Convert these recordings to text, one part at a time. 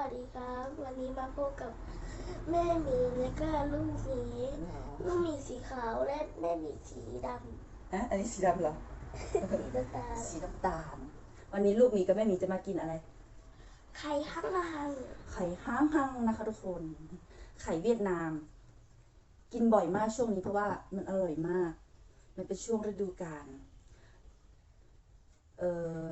วัสดีครับ วันนี้มาพบกับแม่หมีและก็ลูกหมีลูกหมีสีขาวและแม่หมีสีดอะอันนี้สีดำเหรอำ สีน้ำตาลสีน้ำตาล วันนี้ลูกหมีกับแม่หมีจะมากินอะไร ไข่ข้างล่างไข่ห้างห้างๆนะคะทุกคน ไข่เวียดนาม กินบ่อยมากช่วงนี้เพราะว่ามันอร่อยมาก มันเป็นช่วงฤดูกาล เอ่อ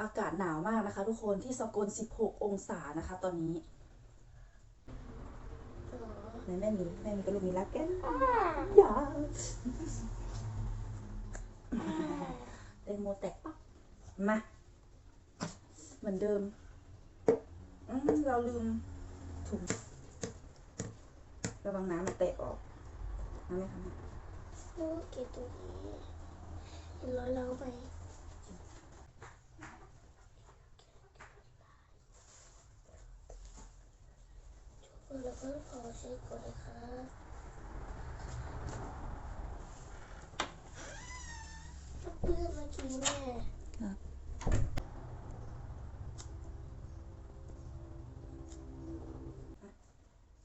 อากาศหนาวมากนะคะ ทุกคนที่สกล 16 องศานะคะ ตอนนี้ไหนแม่หมีแม่หมีกับลูกหมีรักกันอย่าแตงโมแตกปั๊บมาเหมือนเดิมอืมเราลืมถุงระวังน้ำมันแตกออกน้ำไหมคะลูกเกดตัวนี้เห็นรอยเราไห มแล้วก็ขอเช็คก่อนนะครับเพื่อนมากินแม่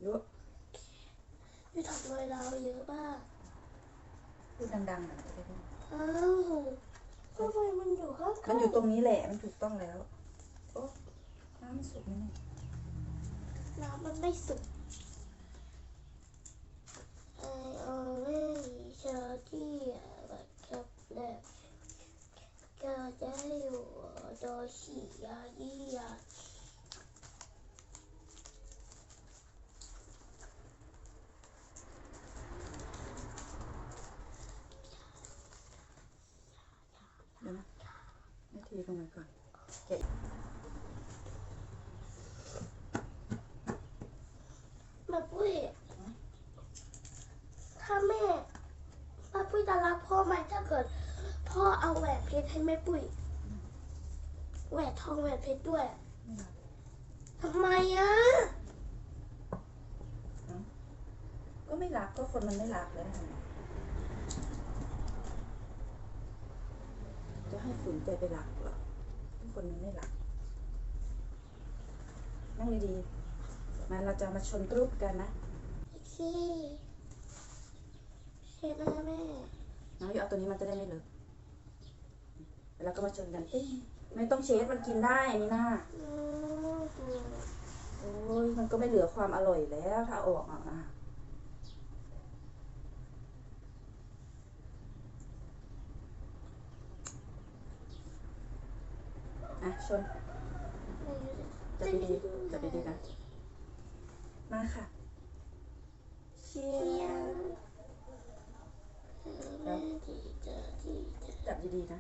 เยอะพี่ทำรอยเราเยอะมากพูดดังๆหน่อยได้ไหมอ้าวทำไมมันอยู่ข้างๆมันอยู่ตรงนี้แหละ มันถูกต้องแล้ว โอ้น้ำมันสุกไหมเนี่ย น้ำมันไม่สุกไอเอาเล่ชาที่แบบกับแบบก็จะอยู่โดย ฉียายี่ยาเดี๋ยวนะนาทีตรงไหนก่อนแกะแม่ปุ้ยถ้าแม่แม่ปุ้ยจะรักพ่อไหมถ้าเกิด พ่อเอาแหวนเพชรให้แม่ปุ้ย ทองแหวนเพชรด้วยไม่รับทำไมอะก็ไม่รักก็คนมันไม่รักแล้วทำไงจะให้ฝืนใจไปรักเหรอคนมันไม่รัก นั่งดีๆมาเราจะมาชนกรุ๊ปกันนะสิเช็ดหน้าแม่น้องอยู่เอาตัวนี้มันจะได้ไม่เลอะแล้วก็มาชนกันเอ๊ะ ไม่ต้องเช็ดมันกินได้อันนี่นะอืมโอ้ยมันก็ไม่เหลือความอร่อยแล้วถ้าออกอะอะชนจับดีๆจับดีๆนะมาค่ะเชียร์จับดีๆนะ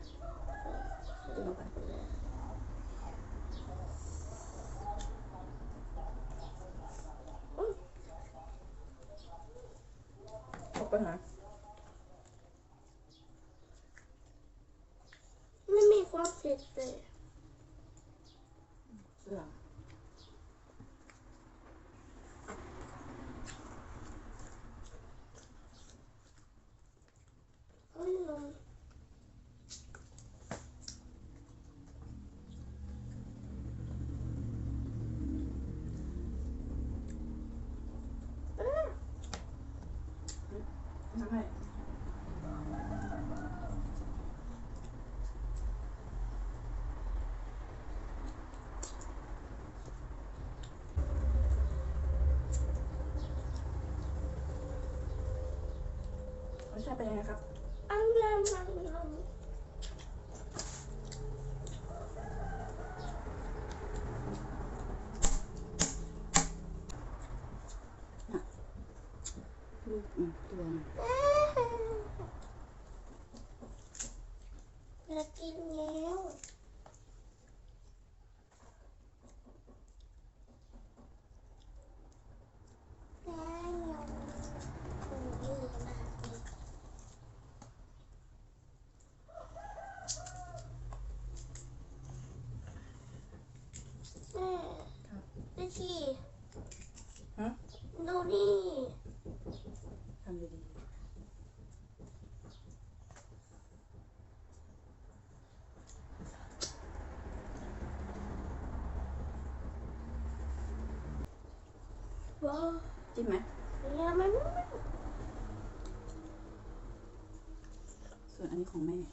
ดึงออกไปออกไปนะ ไม่มีความเผ็ดเลย เสื่อม เฮ้ยลงอะ ทำให้ ร สชาติเป็นยังไงครับอันยำอันยำลูกอืมตัวหนึ่ง อยากกินแล้วแม่ยำโอ้ยมากเลยแม่ ครับ ดูสิ ฮะ ดูนี่ ทำดี ว้าว จิ้มไหมส่วนอันนี้ของแม่น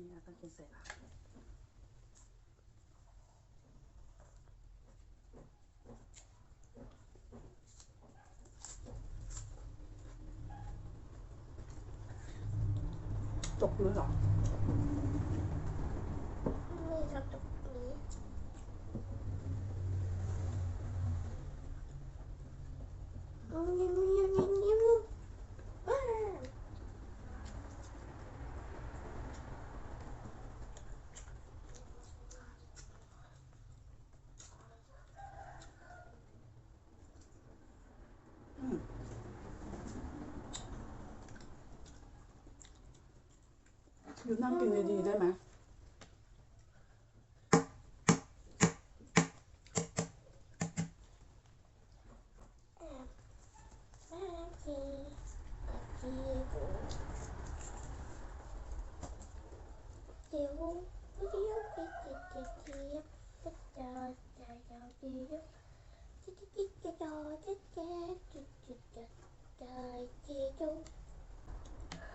ี่เราต้องกินใส่ปากจบเลยเหรอ นี่ทำตรงนี้เอาเงี้ยเงี้ยเงี้ยเงี้ยว้าว อยู่นั่งกินดีๆได้ไหม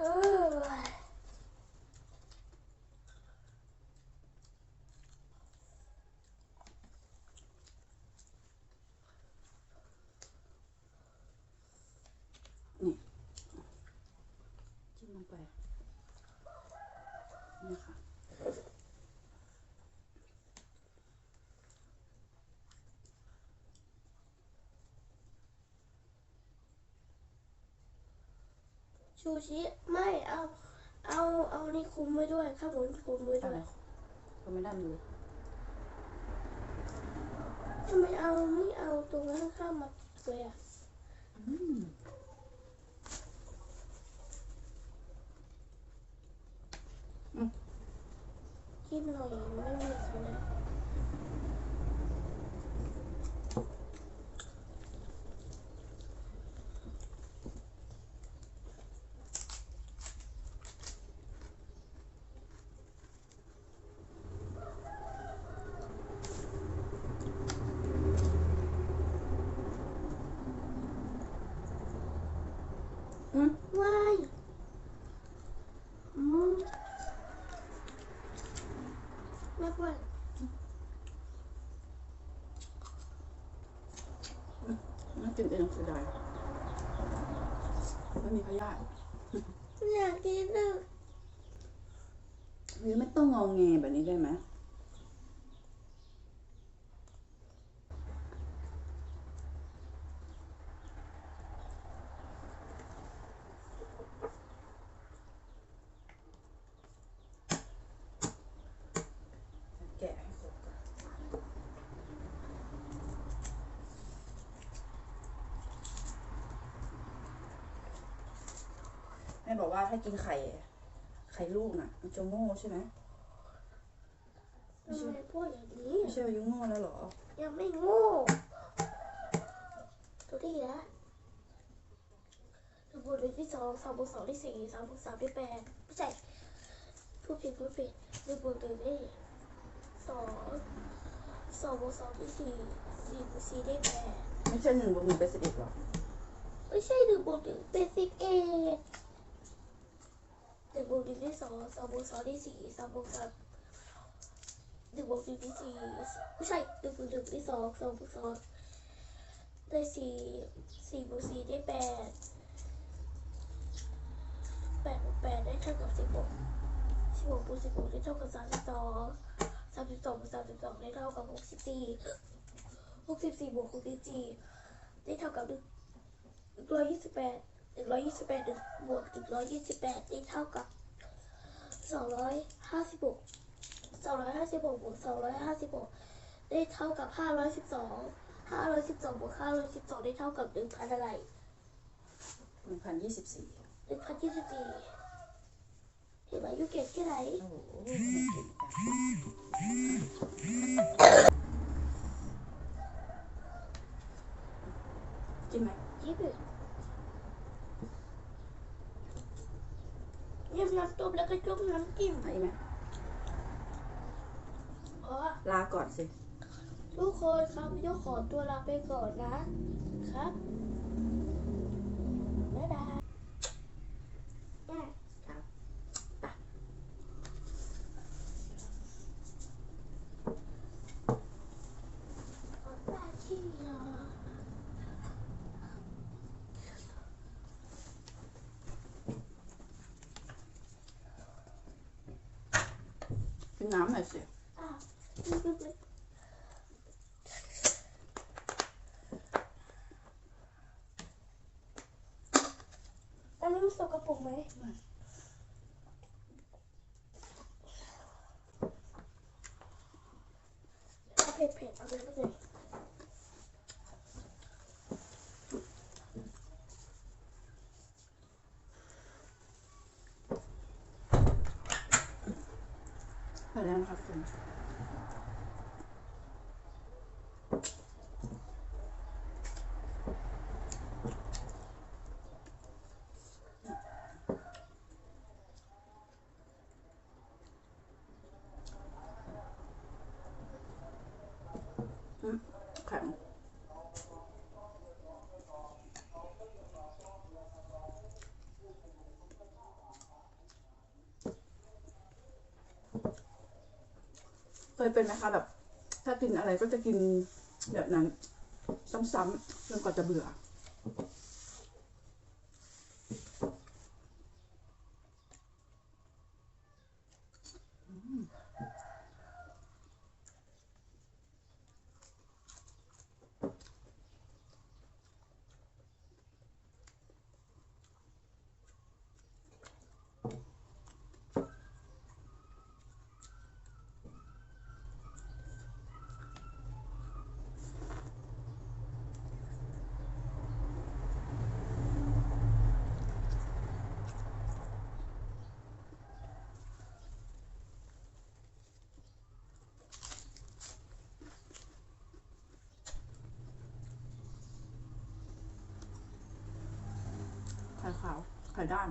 Oh. นี่จิ้มลงไป นี่ค่ะ ชูชิไม่เอาเอาเอานี่คุมไว้ด้วยข้างบนคุมไว้อะด้วไรยก็ไม่ได้เลยทำไมเอาไม่เอาตรงนั้นข้างมาด้วยอะอืมจิ้มหน่อยไม่มีสินะ อืม ว้ายอืมแม่ปวด น่ากินเองเสียดายไม่มีพยาธิอยากกินอะหรือไม่ต้องงองแงแบบนี้ได้ไหมแกะให้ครบก่อนแม่บอกว่าถ้ากินไข่ ไข่ลูกน่ะมันจะโง่ใช่ไหมทำไมพูดอย่างนี้ไม่ใช่อายุโง่แล้วเหรอ ยังไม่โง่ตัวที่แล้วตัวบทที่สองสามบวกสองที่สี่สามบวกสามที่แปดไม่ใช่พูดผิดพูดผิดตัวบทที่สองสองบวกสองที่สี่สี่บวกสี่ได้แปดไม่ใช่หนึ่งบวกหนึ่งเป็นสิบเอ็ดหรอ ไม่ใช่หนึ่งบวกหนึ่งเป็นสิบเอ็ดห นึ่งบวกหนึ่งได้สองสองบวกสองได้สี่สามบวกสามหนึ่งบวกหนึ่งได้สี่ไม่ใช่หนึ่งบวกหนึ่งได้สองสองบวกสองได้สี่สี่บวกสี่ได้แปดแปดบวกแปดได้เท่ากับสิบหกสิบหกบวกสิบหกได้เท่ากับสามสิบสองสามสิบสองบวกสามสิบสองได้เท่ากับหกสิบสี่หกสิบสี่บวกหกสิบสี่ได้เท่ากับหนึ่งร้อยยี่สิบแปด นึ่งร้อยยี่สิบแปดบวกหนึ่งร้อยยี่สิบแปดได้เท่ากับสองร้อยห้าสิบหกสองร้อยห้าสิบหกบวกสองร้อยห้าสิบหกได้เท่ากับห้าร้อยสิบสองห้าร้อยสิบสองบวกห้าร้อยสิบสองได้เท่ากับหนึ่งพันอะไรหนึ่งพันยี่สิบสี่หนึ่งพันยี่สิบสี่เห็นไหมยูเก็ตแค่ไหนโอ้โหเก่งจัง น้ำจิ้มไรไหมลาก่อนสิ ทุกคนครับพี่โยขอตัวลาไปก่อนนะครับ กินน้ำหน่อยสิ อ้าวลึกๆอันนี้มันสกปรกไหม เอาเผ็ดเผ็ดเอาเลยก็เลย ไปแล้วนะครับคุณอืมแข็ง เคยเป็นไหมคะแบบ ถ้ากินอะไรก็จะกินแบบนั้น ซ้ำๆจนกว่าจะเบื่อ ไข่ขาวไข่ด้าน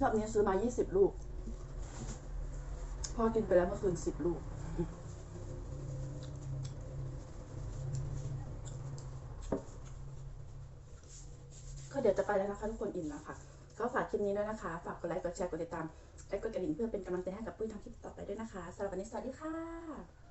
รอบนี้ซื้อมา 20 ลูกพอกินไปแล้วเมื่อคืน 10 ลูกเดี๋ยวจะไปแล้ว นะคะทุกคนอิ่มแล้วค่ะก็ฝากคลิปนี้ด้วยนะคะ ฝากกดไลค์ กดแชร์ กดติดตาม และกดกระดิ่งเพื่อเป็นกำลังใจให้กับปุ้ยทำคลิปต่อไปด้วยนะคะสำหรับวันนี้สวัสดีค่ะ